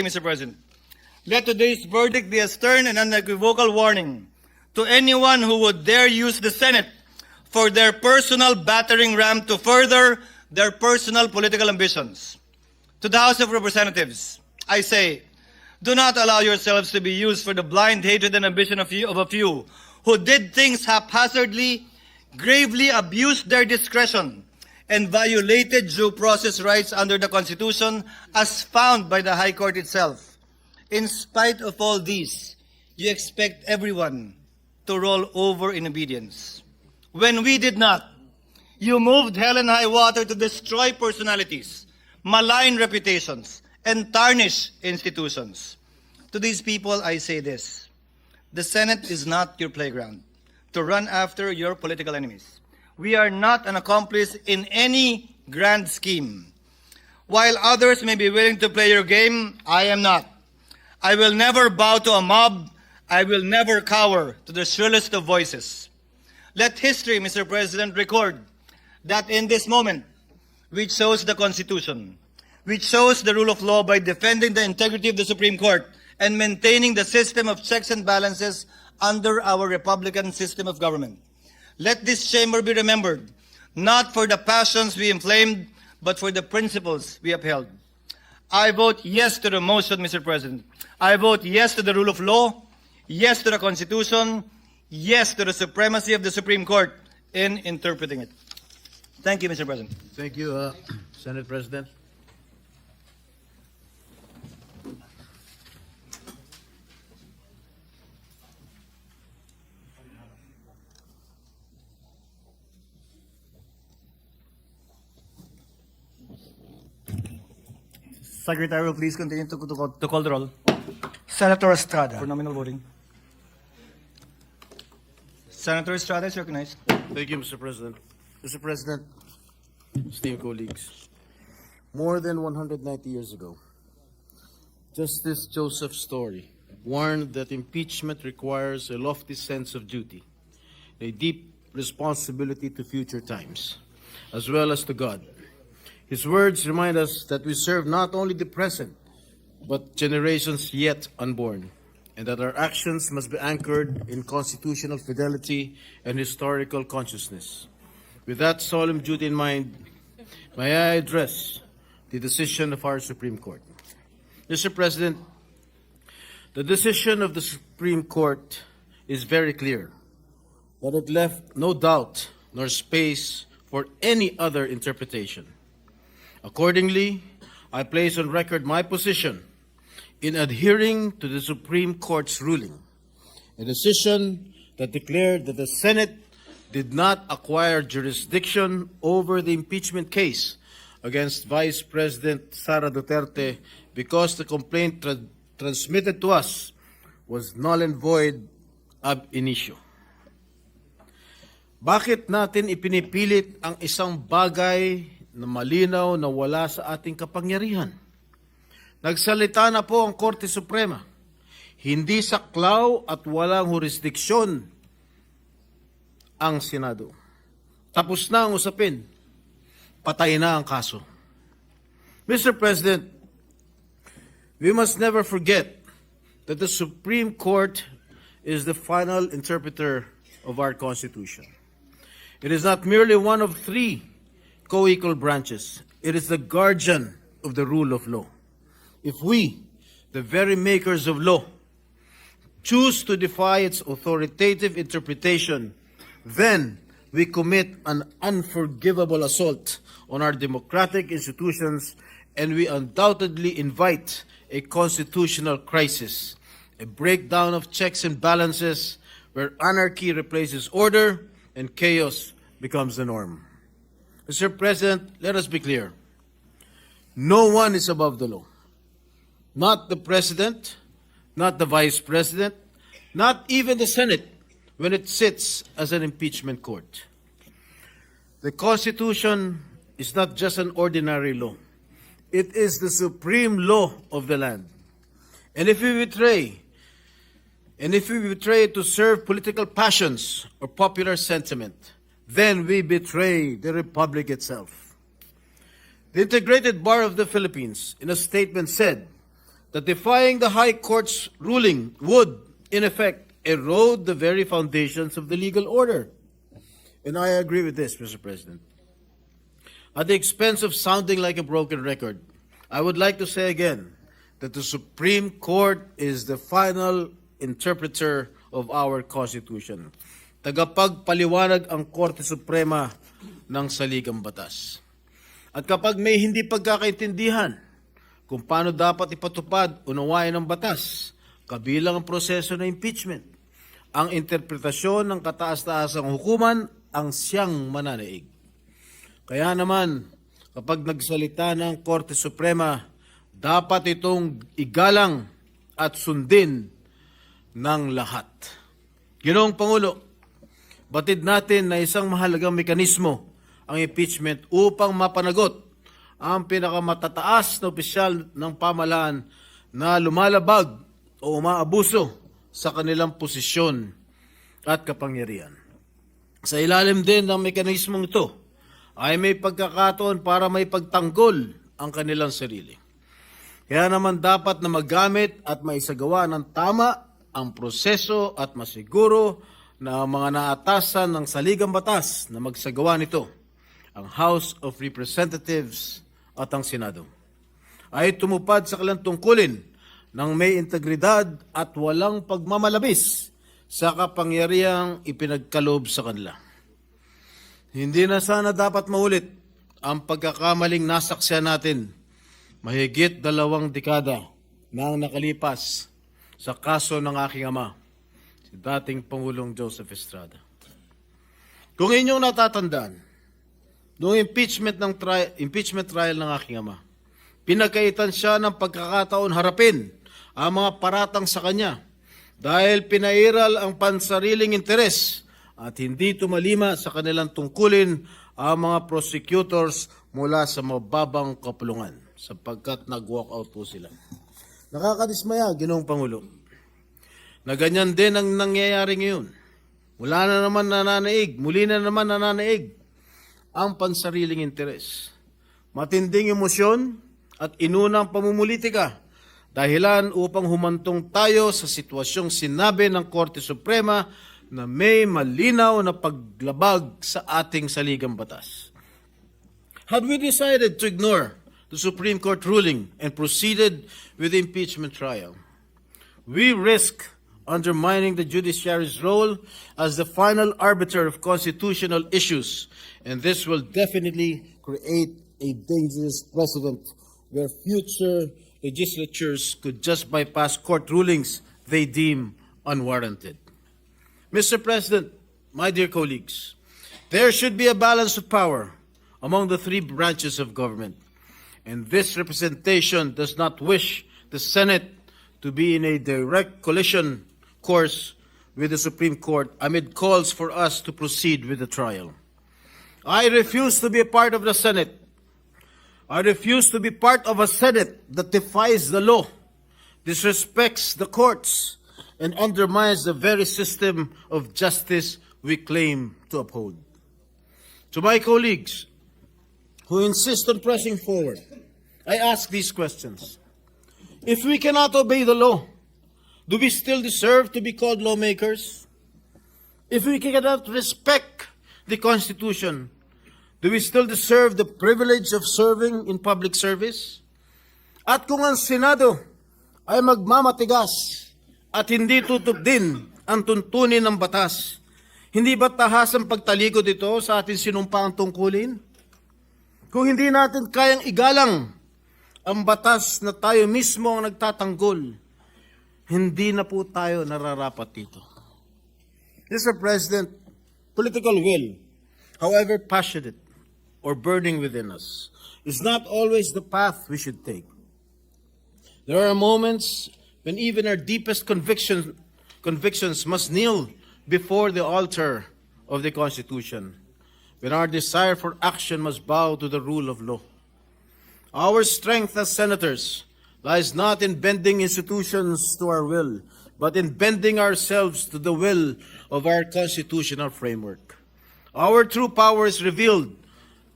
Finally, Mr. President, let today's verdict be a stern and unequivocal warning to anyone who would dare use the Senate for their personal battering ram to further their personal political ambitions. To the House of Representatives, I say, do not allow yourselves to be used for the blind hatred and ambition of, you, of a few who did things haphazardly, gravely abused their discretion, and violated due process rights under the Constitution as found by the High Court itself. In spite of all these, you expect everyone to roll over in obedience. When we did not, you moved hell and high water to destroy personalities, malign reputations, and tarnish institutions. To these people, I say this. The Senate is not your playground to run after your political enemies. We are not an accomplice in any grand scheme. While others may be willing to play your game, I am not. I will never bow to a mob. I will never cower to the shrillest of voices. Let history, Mr. President, record that in this moment, we chose the Constitution. We chose the rule of law by defending the integrity of the Supreme Court and maintaining the system of checks and balances under our Republican system of government. Let this chamber be remembered, not for the passions we inflamed, but for the principles we upheld. I vote yes to the motion, Mr. President. I vote yes to the rule of law, yes to the Constitution, yes to the supremacy of the Supreme Court in interpreting it. Thank you, Mr. President. Thank you, uh, Senate President. Secretary will please continue to, to, call, to call the roll Senator Estrada. for nominal voting. Senator Estrada is recognized. Thank you, Mr. President. Mr. President, esteemed colleagues, more than 190 years ago, Justice Joseph Story warned that impeachment requires a lofty sense of duty, a deep responsibility to future times, as well as to God. His words remind us that we serve not only the present, but generations yet unborn, and that our actions must be anchored in constitutional fidelity and historical consciousness. With that solemn duty in mind, may I address the decision of our Supreme Court. Mr. President, the decision of the Supreme Court is very clear that it left no doubt nor space for any other interpretation. Accordingly, I place on record my position in adhering to the Supreme Court's ruling, a decision that declared that the Senate did not acquire jurisdiction over the impeachment case against Vice President Sara Duterte because the complaint tra- transmitted to us was null and void ab initio. Bakit natin ipinipilit ang isang bagay na malinaw na wala sa ating kapangyarihan? Nagsalita na po ang Korte Suprema. Hindi saklaw at walang jurisdiksyon ang Senado. Tapos na ang usapin. Patay na ang kaso. Mr. President, we must never forget that the Supreme Court is the final interpreter of our Constitution. It is not merely one of three co-equal branches. It is the guardian of the rule of law. If we, the very makers of law, choose to defy its authoritative interpretation, then we commit an unforgivable assault on our democratic institutions and we undoubtedly invite a constitutional crisis, a breakdown of checks and balances where anarchy replaces order and chaos becomes the norm. Mr. President, let us be clear. No one is above the law. Not the President, not the Vice President, not even the Senate when it sits as an impeachment court. The Constitution is not just an ordinary law. It is the supreme law of the land. And if we betray, and if we betray to serve political passions or popular sentiment, then we betray the Republic itself. The Integrated Bar of the Philippines, in a statement, said that defying the High Court's ruling would, in effect, erode the very foundations of the legal order. And I agree with this, Mr. President. At the expense of sounding like a broken record, I would like to say again that the Supreme Court is the final interpreter of our Constitution. Tagapagpaliwanag ang Korte Suprema ng saligang batas. At kapag may hindi pagkakaintindihan kung paano dapat ipatupad, unawain ng batas, kabilang ang proseso ng impeachment, ang interpretasyon ng kataas-taasang hukuman ang siyang mananaig. Kaya naman, kapag nagsalita ng Korte Suprema, dapat itong igalang at sundin ng lahat. Ginoong Pangulo, batid natin na isang mahalagang mekanismo ang impeachment upang mapanagot ang pinakamatataas na opisyal ng pamalaan na lumalabag o umaabuso sa kanilang posisyon at kapangyarihan. Sa ilalim din ng mekanismong ito ay may pagkakataon para may pagtanggol ang kanilang sarili. Kaya naman dapat na magamit at maisagawa ng tama ang proseso at masiguro na mga naatasan ng saligang batas na magsagawa nito, ang House of Representatives at ang Senado, ay tumupad sa kanilang tungkulin ng may integridad at walang pagmamalabis sa kapangyarihang ipinagkaloob sa kanila. Hindi na sana dapat maulit ang pagkakamaling nasaksyan natin mahigit dalawang dekada na ang nakalipas sa kaso ng aking ama, si dating Pangulong Joseph Estrada. Kung inyong natatandaan, noong impeachment, ng tri- impeachment trial ng aking ama, pinagkaitan siya ng pagkakataon harapin ang mga paratang sa kanya dahil pinairal ang pansariling interes at hindi tumalima sa kanilang tungkulin ang mga prosecutors mula sa mababang kapulungan sapagkat nag-walk out po sila. Nakakadismaya, Ginoong Pangulo, na ganyan din ang nangyayari ngayon. Wala na naman nananaig, muli na naman nananaig ang pansariling interes. Matinding emosyon at inunang pamumulitika dahilan upang humantong tayo sa sitwasyong sinabi ng Korte Suprema na may malinaw na paglabag sa ating saligang batas. Had we decided to ignore the Supreme Court ruling and proceeded with the impeachment trial, we risk undermining the judiciary's role as the final arbiter of constitutional issues, and this will definitely create a dangerous precedent where future legislatures could just bypass court rulings they deem unwarranted. Mr. President, my dear colleagues, there should be a balance of power among the three branches of government. And this representation does not wish the Senate to be in a direct collision course with the Supreme Court amid calls for us to proceed with the trial. I refuse to be a part of the Senate. I refuse to be part of a Senate that defies the law, disrespects the courts, and undermines the very system of justice we claim to uphold. To my colleagues who insist on pressing forward, I ask these questions. If we cannot obey the law, do we still deserve to be called lawmakers? If we cannot respect the Constitution, do we still deserve the privilege of serving in public service? At kung ang Senado ay magmamatigas at hindi tutup din ang tuntunin ng batas, hindi ba tahas ang pagtalikod ito sa ating sinumpaang tungkulin? Kung hindi natin kayang igalang ang batas na tayo mismo ang nagtatanggol, hindi na po tayo nararapat dito. Mr. President, political will, however passionate or burning within us, is not always the path we should take. There are moments when even our deepest conviction, convictions must kneel before the altar of the Constitution, when our desire for action must bow to the rule of law. Our strength as senators lies not in bending institutions to our will, but in bending ourselves to the will of our constitutional framework. Our true power is revealed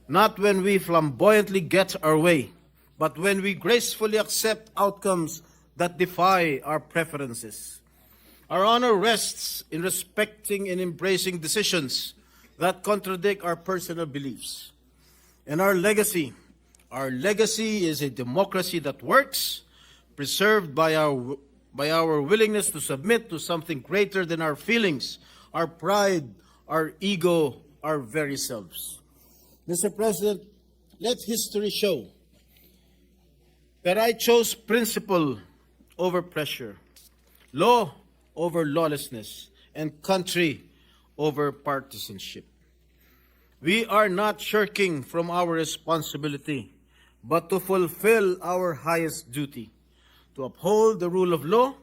not when we flamboyantly get our way, but when we gracefully accept outcomes that defy our preferences. Our honor rests in respecting and embracing decisions that contradict our personal beliefs. And our legacy, our legacy is a democracy that works, preserved by our by our willingness to submit to something greater than our feelings, our pride, our ego, our very selves. Mr. President, let history show that I chose principle over pressure, law over lawlessness, and country over partisanship. We are not shirking from our responsibility, but to fulfill our highest duty, to uphold the rule of law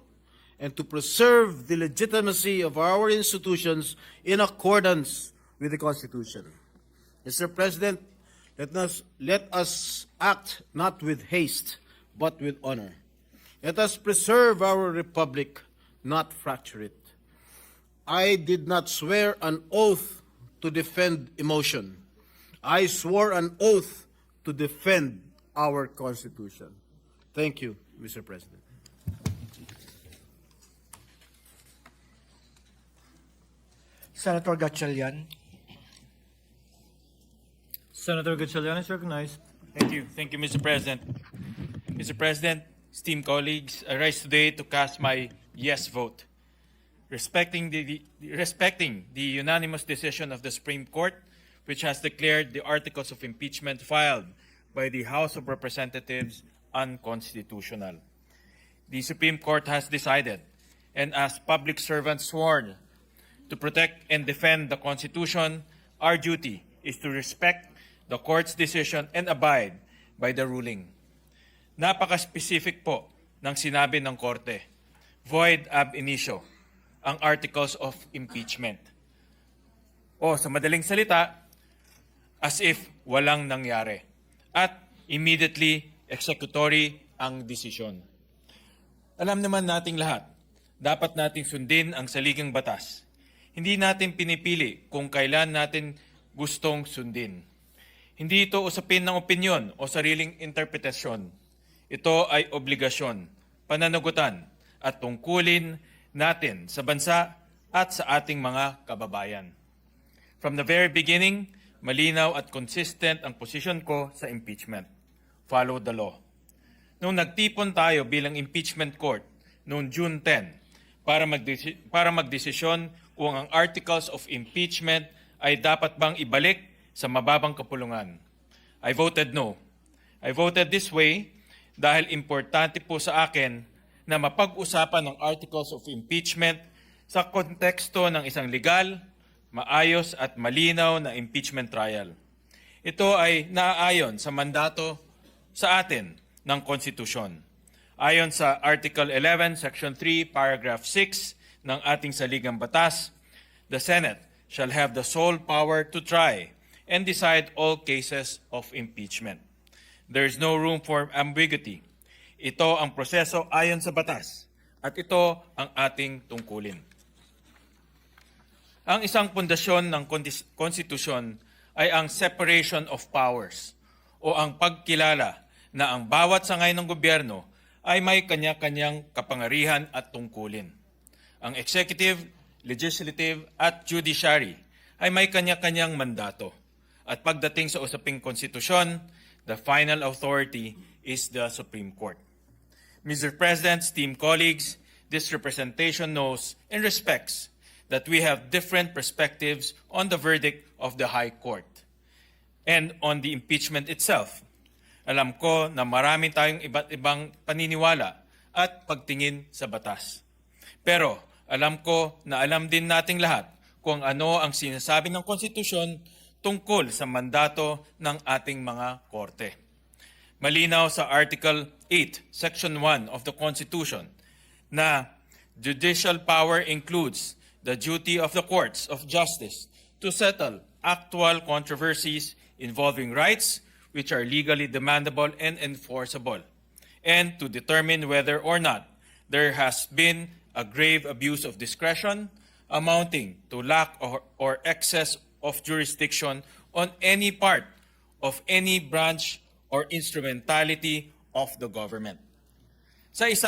and to preserve the legitimacy of our institutions in accordance with the Constitution. Mr. President, let us, let us act not with haste, but with honor. Let us preserve our republic, not fracture it. I did not swear an oath to defend emotion. I swore an oath to defend our Constitution. Thank you, Mr. President. Senator Gatchalian. Senator Gatchalian is recognized. Thank you. Thank you, Mr. President. Mr. President, esteemed colleagues, I rise today to cast my yes vote. Respecting the, the- respecting the unanimous decision of the Supreme Court, which has declared the articles of impeachment filed by the House of Representatives unconstitutional. The Supreme Court has decided, and as public servants sworn to protect and defend the Constitution, our duty is to respect the Court's decision and abide by the ruling. Napaka-specific po ng sinabi ng Korte, void ab initio, ang articles of impeachment. O sa madaling salita, as if walang nangyari. At immediately executory ang desisyon. Alam naman nating lahat, dapat nating sundin ang saligang batas. Hindi natin pinipili kung kailan natin gustong sundin. Hindi ito usapin ng opinyon o sariling interpretasyon. Ito ay obligasyon, pananagutan at tungkulin natin sa bansa at sa ating mga kababayan. From the very beginning, malinaw at consistent ang posisyon ko sa impeachment. Follow the law. Nung nagtipon tayo bilang impeachment court noong June 10 para, magdesi- para magdesisyon kung ang articles of impeachment ay dapat bang ibalik sa mababang kapulungan. I voted no. I voted this way dahil importante po sa akin na mapag-usapan ng articles of impeachment sa konteksto ng isang legal, maayos at malinaw na impeachment trial. Ito ay naaayon sa mandato sa atin ng konstitusyon. Ayon sa Article 11, Section 3, Paragraph 6 ng ating saligang batas, the Senate shall have the sole power to try and decide all cases of impeachment. There is no room for ambiguity. Ito ang proseso ayon sa batas at ito ang ating tungkulin. Ang isang pundasyon ng konstitusyon ay ang separation of powers o ang pagkilala na ang bawat sangay ng gobyerno ay may kanya-kanyang kapangarihan at tungkulin. Ang executive, legislative at judiciary ay may kanya-kanyang mandato. At pagdating sa usaping konstitusyon, the final authority is the Supreme Court. Mr. President, esteemed colleagues, this representation knows and respects that we have different perspectives on the verdict of the High Court and on the impeachment itself. Alam ko na marami tayong iba't ibang paniniwala at pagtingin sa batas. Pero alam ko na alam din nating lahat kung ano ang sinasabi ng konstitusyon tungkol sa mandato ng ating mga korte. Malinaw sa Article 8, Section 1 of the Constitution na judicial power includes the duty of the courts of justice to settle actual controversies involving rights which are legally demandable and enforceable, and to determine whether or not there has been a grave abuse of discretion amounting to lack or, or excess of jurisdiction on any part of any branch or instrumentality of the government. Sa isa